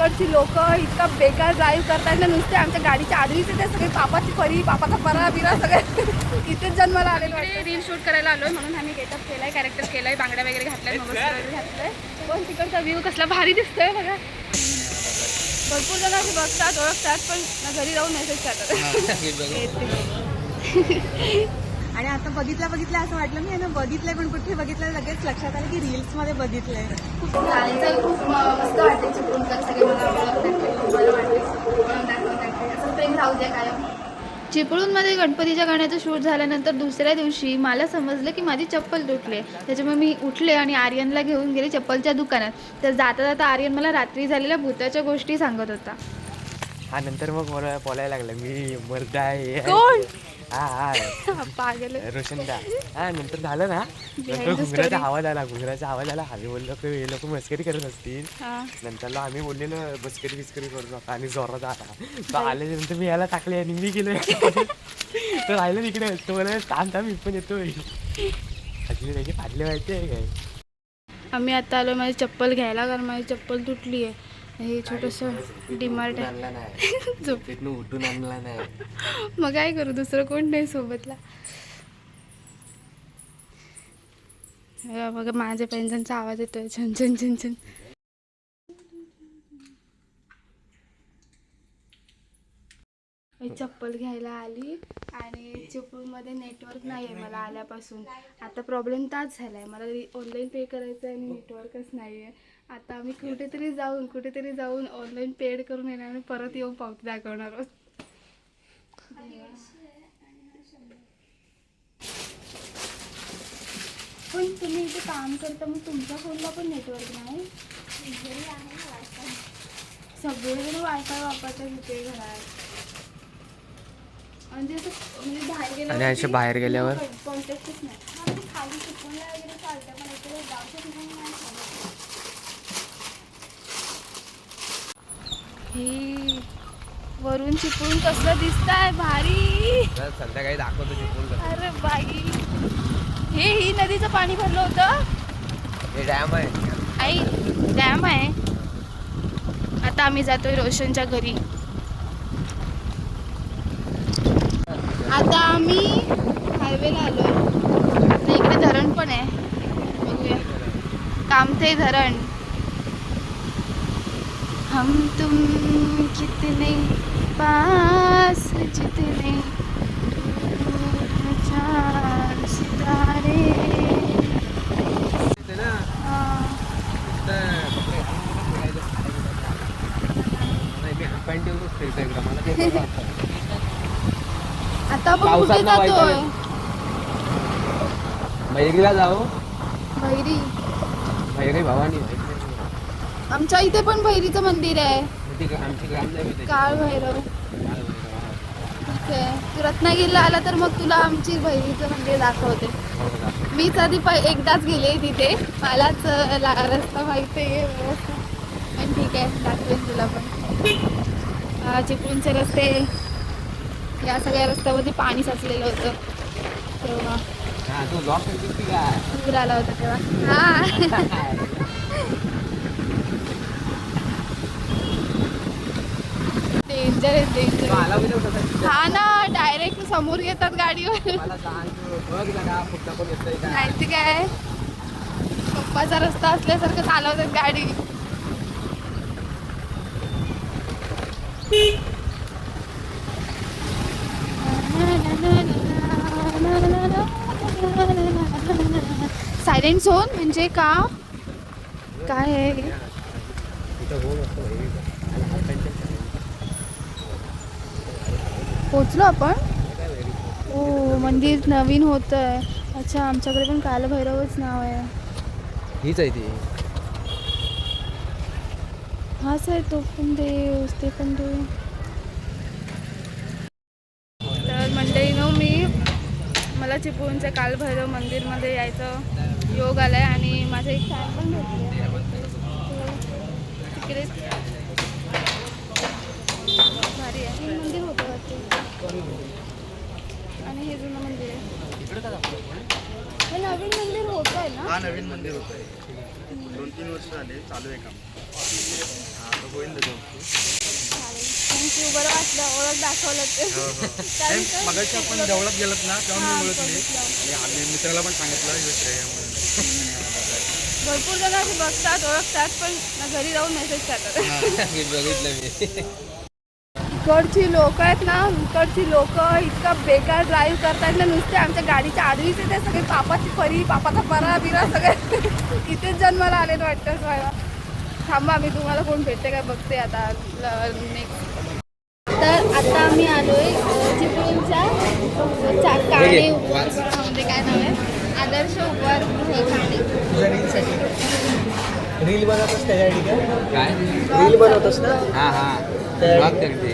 इकडची लोक इतका बेकार ड्राईव्ह करतात ना नुसते आमच्या गाडीच्या आडवीच ते सगळे पापाची परी पापाचा परा बिरा सगळे. इथेच जन्माला आलेलो आहे रील शूट करायला आलोय म्हणून आम्ही गेटअप केलाय कॅरेक्टर केलाय बांगड्या वगैरे घातलाय वगैरे घातलाय. पण तिकडचा व्ह्यू कसला भारी दिसतोय बघा. भरपूर जण असे बघतात ओळखतात पण घरी जाऊन मेसेज करतात. आणि आता बघितलं बघितलं असं वाटलं मी ना बघितलंय पण कुठे बघितलं लगेच लक्षात आलं की रील्समध्ये बघितलंय. गाण्याचं खूप मस्त वाटते सगळे मला मला प्रेम राहू द्या कायम. चिपळूणमध्ये गणपतीच्या गाण्याचं शूट झाल्यानंतर दुसऱ्या दिवशी मला समजलं की माझी चप्पल तुटली. त्याच्यामुळे मी उठले आणि आर्यनला घेऊन गेले चप्पलच्या दुकानात. तर जाता जाता आर्यन मला रात्री झालेल्या भूताच्या गोष्टी सांगत होता. हा नंतर मग बोला बोलायला लागलं मी मर्द आहे. कोण? हा हा. पागल रोशनदा. हा नंतर झालं ना? नंतर घुंगराचा. आवाज आला घुंगराचा आवाज आला. आम्ही बोललो की हे लोक मस्करी करत असतील. नंतरला आम्ही बोललेलो मस्करी बिस्करी करू नका. आणि जोरात आला. तो आल्यानंतर मी याला टाकले आणि मी गेलो तो राहिलं तिकडे. तो मला थांब थांब मी पण येतोय. अजून त्याचे फाटले माहिती आहे काय? आम्ही आता आलो माझी चप्पल घ्यायला कारण माझी चप्पल तुटली आहे हे छोटंसं डिमार्ट आहे. आणला नाही. झोप. तिथनं उठून आणला नाही. मग काय करू दुसरं कोण नाही सोबतला. बघा माझ्या पेन्शनचा आवाज येतोय. छन छन छन छन. चप्पल घ्यायला आली आणि चिपळूणमध्ये नेटवर्क नाही आहे मला आल्यापासून. आता प्रॉब्लेम ताच झाला आहे मला ऑनलाईन पे करायचं आहे आणि नेटवर्कच नाही आहे आता आम्ही कुठेतरी जाऊन कुठेतरी जाऊन ऑनलाईन पेड करून येणार आणि परत येऊन पावती दाखवणार आहोत. पण तुम्ही इथे काम करता मग तुमच्या फोनला पण नेटवर्क नाही? सगळेजण वायफाय वापरतात इथे घरात. म्हणजे असं म्हणजे बाहेर गेल्यावर आणि असे बाहेर गेल्यावर? कॉन्टॅक्टच नाही हा, ते खाली चिपळूणला वगैरे चालतं पण इकडे गावच्या ठिकाणी नाही चालत हे वरून चिपळूण कसलं दिसतंय? भारी! संध्याकाळी दाखवतो चिपळूण अरे बाई! हे ही नदीचं पाणी भरलं होतं? हे डॅम आहे. आई डॅम आहे? आता आम्ही जातोय रोशनच्या घरी. आता आम्ही हायवेला आलोय. आता इकडे धरण पण आहे. बघूया. कामथे धरण. हम तुम कितने पास जितने दूर चांद सितारे. आता आपण कुठे जातोय? मैरीला जाऊ. भैरी मैरी भवानी आमच्या इथे पण भैरीचं मंदिर आहे. काळ भैरव. ठीक आहे तू रत्नागिरीला आला तर मग तुला आमची भैरीचं मंदिर दाखवते. मीच आधी एकदाच गेले तिथे. मलाच रस्ता माहिती आहे पण ठीक आहे दाखवेन तुला पण. चिपळूणचे रस्ते. या सगळ्या रस्त्यामध्ये पाणी साचलेलं होतं. तेव्हा. पूर आला होता तेव्हा. हा. डेंजर आहे डेंजर हा ना डायरेक्ट समोर येतात गाडीवर. माहिती काय? पप्पाचा रस्ता असल्यासारखं चालवतात गाडी. सायलेंट झोन म्हणजे का? काय आहे हे? तिथं हो मस्त पोचलो आपण. हो मंदिर नवीन होत आहे अच्छा आमच्याकडे पण कालभैरवच नाव आहे. हीच आहे ती. हाच आहे तो पण देव ते पण देव. तर मंडळी नो मी मला चिपळूणच्या कालभैरव मंदिरमध्ये यायचं. योग आलाय आणि माझं एक फॅन पण भेटले तिकडे भारी आहे हे मंदिर होतं वाटतं आणि हे जुनं मंदिर आहे हे नवीन मंदिर होत आहे ना हा मंदिर होत आहे दोन तीन वर्ष झाले चालू आहे काम. हा होईल थँक्यू बरं वाटलं. ओळख दाखवलं ते. हो, हो. मगाशी आपण देवळात गेलोत ना तेव्हा मी ओळखली. आणि आम्ही मित्राला पण सांगितलं भरपूर जण असे बघतात ओळखतात पण घरी जाऊन मेसेज करतात. बघितलं मी. इकडची लोक आहेत ना इकडची लोक इतकं बेकार ड्राईव्ह करतात ना नुसते आमच्या गाडीच्या आडवीच ते सगळे पापाची परी पापाचा परा बिरा सगळे. इथेच जन्माला आलेत वाटतं थांबा मी तुम्हाला कोण भेटते काय बघते आता. नेक्स्ट तर आता आम्ही आलोय अ, चिपळूणच्या काणे उपहारगृहामध्ये काय नाव आहे? आदर्श उपहार हे काणे रील बनवतोस त्याच्यासाठी काय? रील बनवतोस ना हा हा. ब्लॉग करते.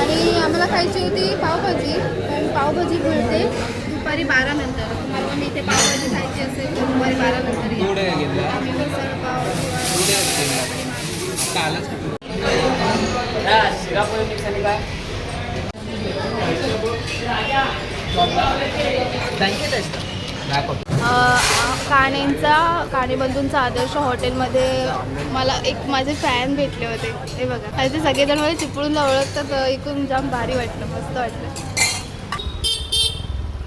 आणि आम्हाला खायची होती पावभाजी. पण पावभाजी मिळते दुपारी बारा नंतर. तुम्हाला पण इथे पावभाजी खायची असेल तर दुपारी बारा नंतर या. कुठे? आम्ही मिसळ पाव दाखव. अ, काणेंचा काणेबंधूंचा आदर्श हॉटेलमध्ये मला एक माझे फॅन भेटले होते. हे बघा. आणि ते सगळेजण मला चिपळूनला ओळखतात ऐकून जाम भारी वाटलं मस्त वाटलं.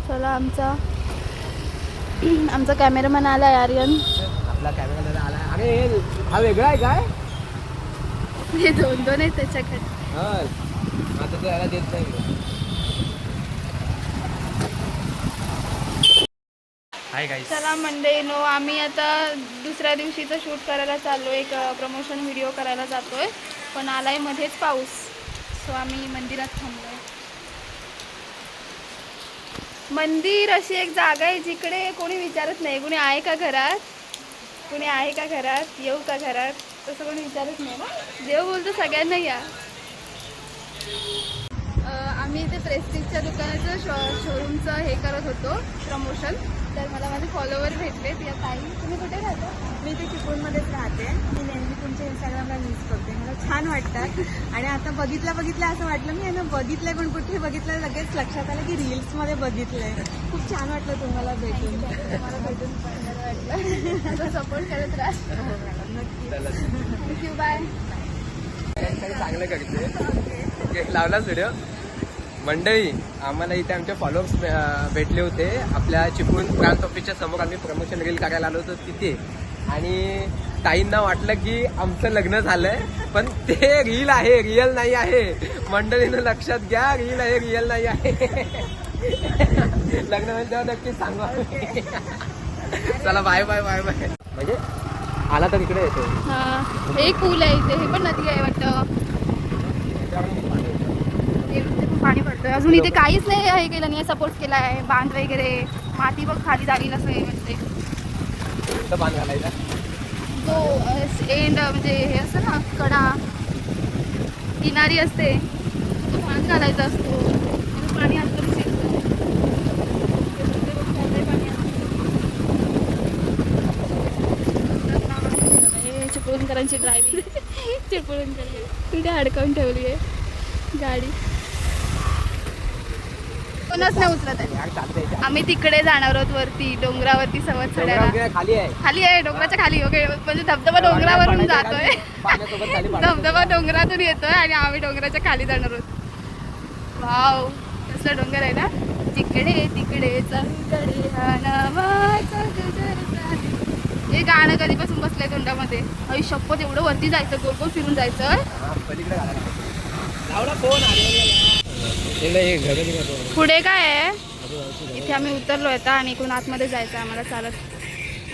चला आमचा. आमचा कॅमेरामॅन आला आर्यन. आपला कॅमेरा आला अरे हा वेगळा आहे काय? हे दोन दोन आहेत त्याच्याकडे. हा. आता तो याला देत नाही. हाय गाईस चला मंडे नो आम्ही आता दुसऱ्या दिवशीचं शूट करायला चाललो एक प्रमोशन व्हिडिओ करायला जातोय. पण आलाय मध्येच पाऊस. सो आम्ही मंदिरात थांबलोय. मंदिर अशी एक जागा आहे जिकडे कोणी विचारत नाही. कोणी आहे का घरात? कोणी आहे का घरात? येऊ का घरात? तसं कोणी विचारत नाही ना? देव बोलतो सगळ्यांना या. आम्ही इथे प्रेस्टिजच्या दुकानाचं शो शोरूमचं हे करत होतो प्रमोशन तर मला माझे फॉलोवर भेटले या ताई. तुम्ही कुठे राहता? मी इथे चिपळूणमध्येच राहते. मी नेहमी तुमच्या इंस्टाग्रामला यूज करते मला छान वाटतात. आणि आता बघितलं बघितलं असं वाटलं मी आहे ना बघितलंय पण कुठे बघितलं लगेच लक्षात आलं की रील्समध्ये बघितलंय. खूप छान वाटलं तुम्हाला भेटून. मला भेटून वाटलं. असं सपोर्ट करत राहा. मॅडम नक्की थँक्यू बाय चांगलं करते. लावलाच व्हिडिओ मंडळी आम्हाला इथे आमचे फॉलोअर्स भेटले होते. आपल्या चिपळूण ब्रांच ऑफिसच्या समोर आम्ही प्रमोशन रील करायला आलो होतो तिथे. आणि ताईंना वाटलं की आमचं लग्न झालंय पण ते रील आहे रिअल नाही आहे. मंडळीनं लक्षात घ्या रील आहे रिअल नाही आहे. लग्न होईल तेव्हा नक्की सांगा चला बाय बाय बाय बाय म्हणजे आला तर इकडे येतो. हां एक पूल आहे इथे हे पण नदी आहे वाटतं. पण पडतंय. अजून इथे काहीच नाही हे केलं नाही सपोर्ट केला आहे बांध वगैरे माती बघ खाली झाली नसं हे म्हणजे. घालायचा? जो एंड म्हणजे हे असतं ना कडा. किनारी असते. तो पान घालायचा असतो. तिथे पाणी ते. ते. हे चिपळूणकरांची ड्रायव्हिंग चिपळूणकर. कुठे अडकावून ठेवली आहे गाडी. कोणच नाही उचलत आहे. आम्ही तिकडे जाणार आहोत वरती डोंगरावरती सवत चढायला. खाली आहे. खाली आहे डोंगराच्या खाली ओके. म्हणजे धबधबा डोंगरावरून जातोय. धबधबा डोंगरातून येतोय आणि आम्ही डोंगराच्या खाली जाणार आहोत. वाव कसला डोंगर आहे ना? तिकडे तिकडे चौकडे हा हे गाणं कधीपासून बसलंय तोंडामध्ये? आई शपथ एवढं वरती जायचं गोल गोल फिरून जायचं. पुढे काय आहे? इथे आम्ही उतरलो आता आणि इकडून आतमध्ये जायचं आहे आम्हाला चालत.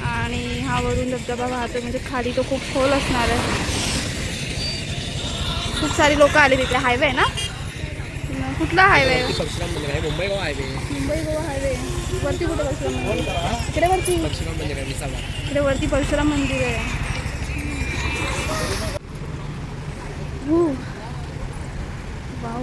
आणि हा वरून धबधबा वाहतो म्हणजे खाली तो खूप खोल असणार आहे. खूप सारी लोक आले तिथे. हायवे आहे ना? कुठला हायवे आहे? मुंबई गोवा हायवे. मुंबई गोवा हायवे वरती कुठे परशुराम मंदिर? इकडे वरती. इकडे वरती परशुराम मंदिर आहे.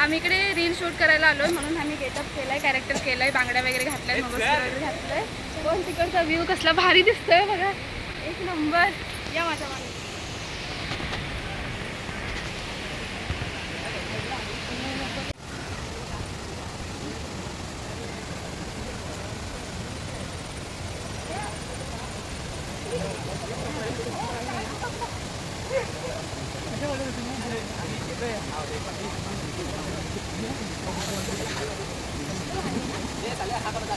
आम्ही इकडे रील शूट करायला आलोय म्हणून आम्ही गेटअप केलाय कॅरेक्टर केलंय बांगड्या वगैरे घातलाय मग वगैरे घातलंय. पण तिकडचा व्ह्यू कसला भारी दिसतोय बघा. एक नंबर या माझ्या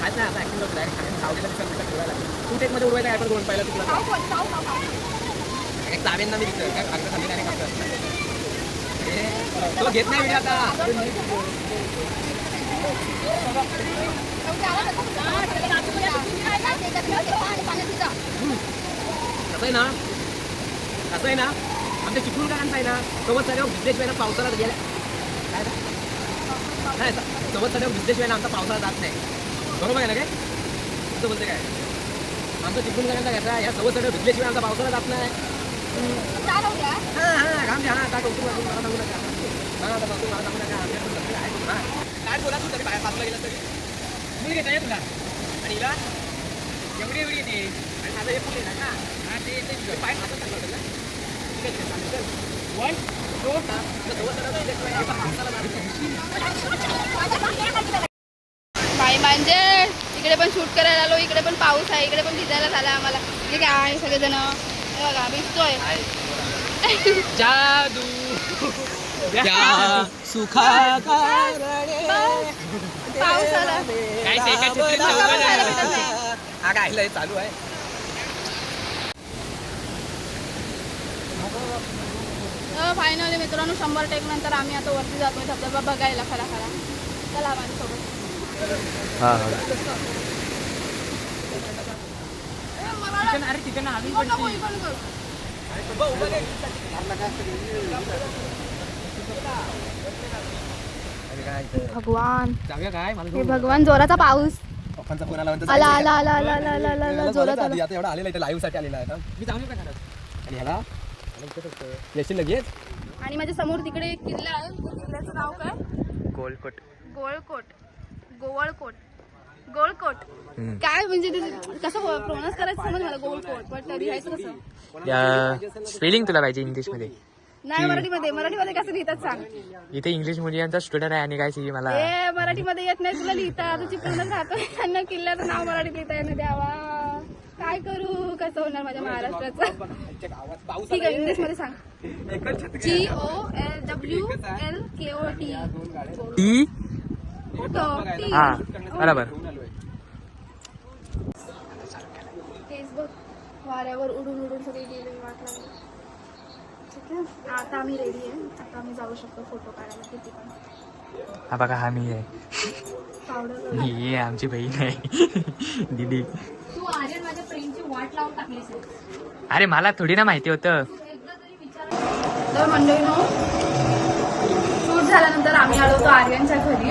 खास ना आता. ऍक्सिडेंट होत आहे खाण्यात चावलेला तिथं मिळतात उडायला तू टेकमध्ये उडवायला आपण दोन पहिला तुला चावेन ना मी तिथं काय खागडं खाल्ली नाही खागडं तुला घेत नाही मी आता. कसं आहे ना. कसं आहे ना. आमच्या चिपळूण काय आहे ना सोबत सगळं विदेश वेळेला पावसाळ्यात गेला काय सोबत सगळ्या विदेश वेळेला आमचा पावसाळा जात नाही. बरोबर आहे ना काय? तुमचं बोलते काय? आमचं चिपळूण करायचा घ्यायचा या सवय सगळं भिजल्याशिवाय आमचा पावसाळा जात नाही. हां हां काम हां काय कौतुक मला सांगू नका. हां आता कौतुक मला नका. आमच्या पण आहे हां. काय बोला तू तरी बाहेर बाजूला गेला तरी? मुली घेता येत तुला. आणि हिला? एवढी एवढी येते. आणि माझं हे फुले ना? हां ते ते पाय हातात टाकलं होतं ठीक आहे, चालेल. चल. सगळं आमचा पावसाळा जात नाही. म्हणजे इकडे पण शूट करायला आलो इकडे पण पाऊस आहे इकडे पण भिजायला झाला आम्हाला. म्हणजे काय आहे सगळेजण? हे बघा भिजतोय. जादू. त्या सुखा पाऊस आला. काय चालू आहे. फायनली मित्रांनो शंभर टेक नंतर आम्ही आता वरती जातोय. धबधबा बघायला खरा खरा. चला माझ्यासोबत. हा हा. भगवान. जाऊया काय? मला हे भगवान जोराचा पाऊस. पप्पांचा फोन आला म्हणतो आला आला आला आला आला आला आला आला जोरात आला. आता एवढा आलेला इथे लाईव्हसाठी आलेला आहे आता. आणि ह्याला? येशील लगेच? आणि माझ्यासमोर तिकडे एक किल्ला आहे. त्या किल्ल्याचं नाव काय? गोलकोट. गोळकोट गोवळकोट. गोळकोट काय म्हणजे ते कसं प्रोनाऊन्स करायचं समज मला गोळकोट पण लिहायचं कसं स्पेलिंग तुला पाहिजे इंग्लिशमध्ये नाही मराठीमध्ये. मराठीमध्ये कसं लिहितात सांग. इथे इंग्लिश मुलींचा स्टुडंट आहे आणि काय सी मला? ए मराठीमध्ये येत नाही तुला लिहिता. तू चिपळूणच राहतो त्यांना किल्ल्याचं नाव मराठीत लिहिता येणं द्यावा. काय करू? कसं होणार माझ्या महाराष्ट्राचं? ठीक आहे इंग्लिशमध्ये सांग G O L W L K O T T T हा बरोबर. तेच बघ. वाऱ्यावर उडून उडून सगळी गेली वाट लागली. ठीक आहे. आता आम्ही रेडी आहे. आता आम्ही जाऊ शकतो फोटो काढायला. किती पण. हा बघा हा मी आहे. पावडर ही आहे आमची बहीण आहे. दीदी. तू आर्यन माझ्या फ्रेंडची वाट लावून टाकलीस. अरे मला थोडी ना माहिती होतं. तर मंडळीनो शूट झाल्यानंतर आम्ही आलो होतो आर्यनच्या घरी.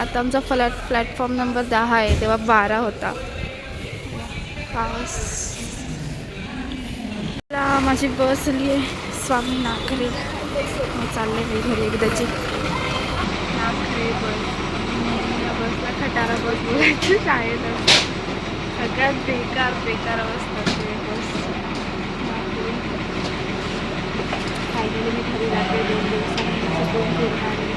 आता आमचा फ्लॅट प्लॅटफॉर्म नंबर दहा आहे तेव्हा बारा होता. पाऊस. माझी बस आली आहे स्वामी नागरे. मी चालले मी घरी एकदाची नागरे बस. या बसला खटारा बस बोलायची शाळेत सगळ्यात बेकार बेकार अवस्था बस. नागरे. फायनली मी घरी लागले दोन दिवसांनी. दोन दोन फिरून आले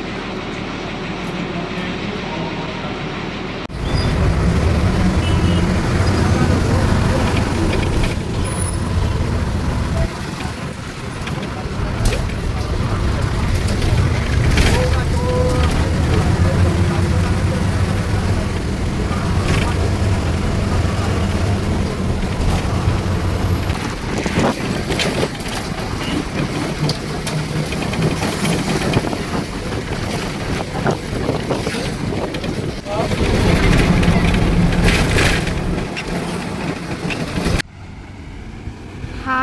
हा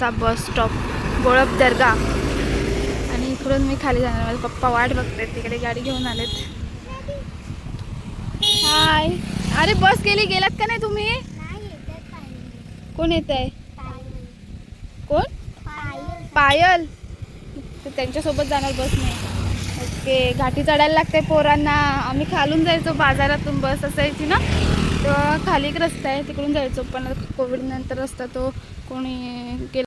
आमचा बस स्टॉप गोळप दर्गा. आणि इकडून मी खाली जाणार माझे पप्पा वाट बघतायत. तिकडे गाडी घेऊन आलेत. हाय अरे बस गेली. गेलात का नाही तुम्ही? कोण येत आहे? कोण? पायल. ते त्यांच्यासोबत जाणार बस नाही ओके. घाटी चढायला लागते पोरांना. आम्ही खालून जायचो बाजारातून बस असायची ना? तेव्हा खाली एक रस्ता आहे. तिकडून जायचो. पण कोविड नंतर रस्ता तो कोणी केला